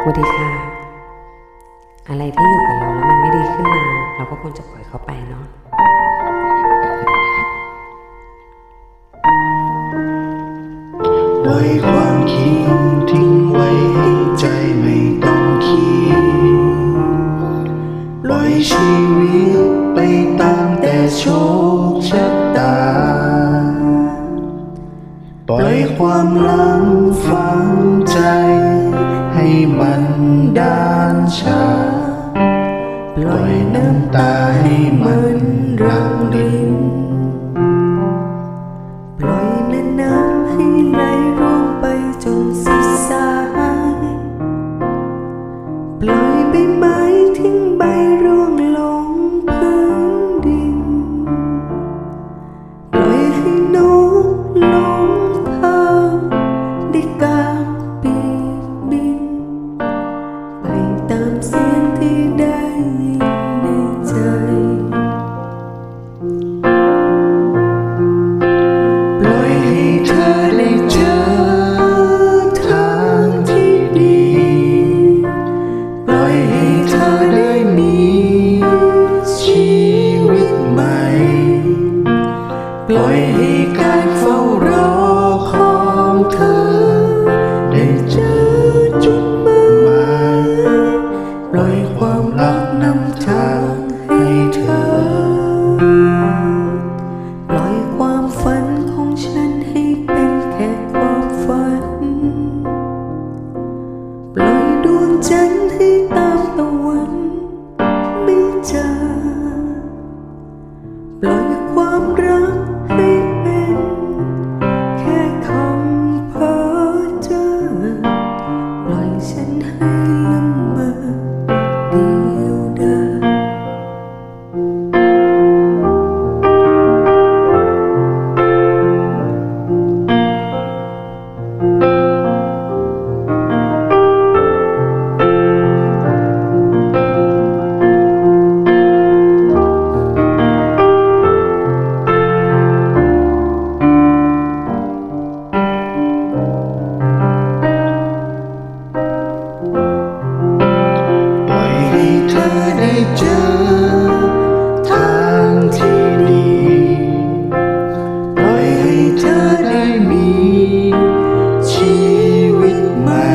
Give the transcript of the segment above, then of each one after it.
สวัสดีค่ะ อะไรที่อยู่กับเราแล้วมันไม่ดีขึ้นมา เราก็ควรจะปล่อยเขาไปเนาะปล่อยความคิดทิ้งไว้ให้ใจไม่ต้องคิดปล่อยชีวิตไปตามแต่โชคชะตา ปล่อยความหลัง มันด้านชา ปล่อยน้ำตาให้มัน ปล่อยให้การเฝ้ารอของเธอ อได้เจอทางที่ดีปล่อยให้เธอได้มี ชีวิตใหม่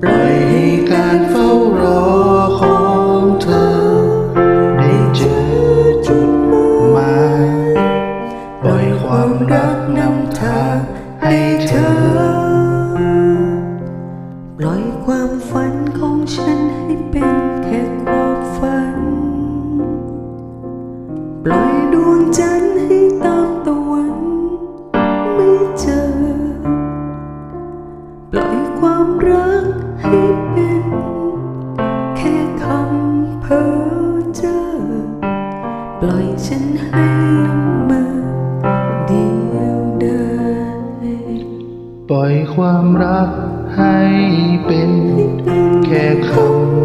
ปล่อยให้การเฝ้ารอของเธอ ได้เจอจุดหมายปล่อยความรักนำทาง พ้อเจอปล่อยฉันให้ลงมือเดียวดายปล่อยความรักให้เป็นแค่คำ